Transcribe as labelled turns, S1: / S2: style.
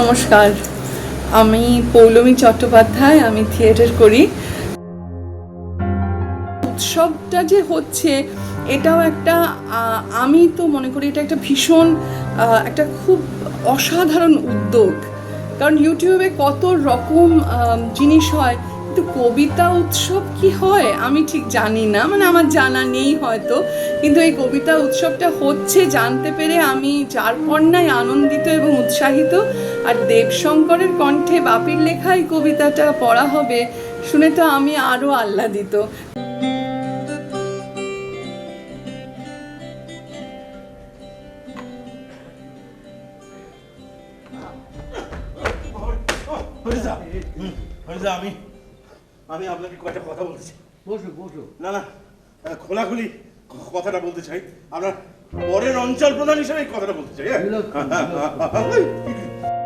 S1: নমস্কার। আমি পৌলমী চট্টোপাধ্যায়, আমি থিয়েটার করি। উৎসবটা যে হচ্ছে, এটাও একটা আমি তো মনে করি এটা একটা ভীষণ একটা খুব অসাধারণ উদ্যোগ। কারণ ইউটিউবে কত রকম জিনিস হয়, কিন্তু কবিতা উৎসব কি হয়, আমি ঠিক জানি না। মানে আমার জানা নেই হয়তো। কিন্তু এই কবিতা উৎসবটা হচ্ছে জানতে পেরে আমি যার কন্যায় আনন্দিত এবং উৎসাহিত আর দেবশঙ্করের কণ্ঠে বাপির লেখা এই কবিতাটা পড়া হবে শুনে তো আমি আরও আহ্লাদিত।
S2: আমি আমি আপনাকে কয়েকটা কথা বলতে চাই।
S3: বসো বসো।
S2: না না খোলাখুলি। কথাটা বলতে চাই আমরা পরের অঞ্চল প্রধান হিসেবে কথাটা বলতে চাই হ্যাঁ?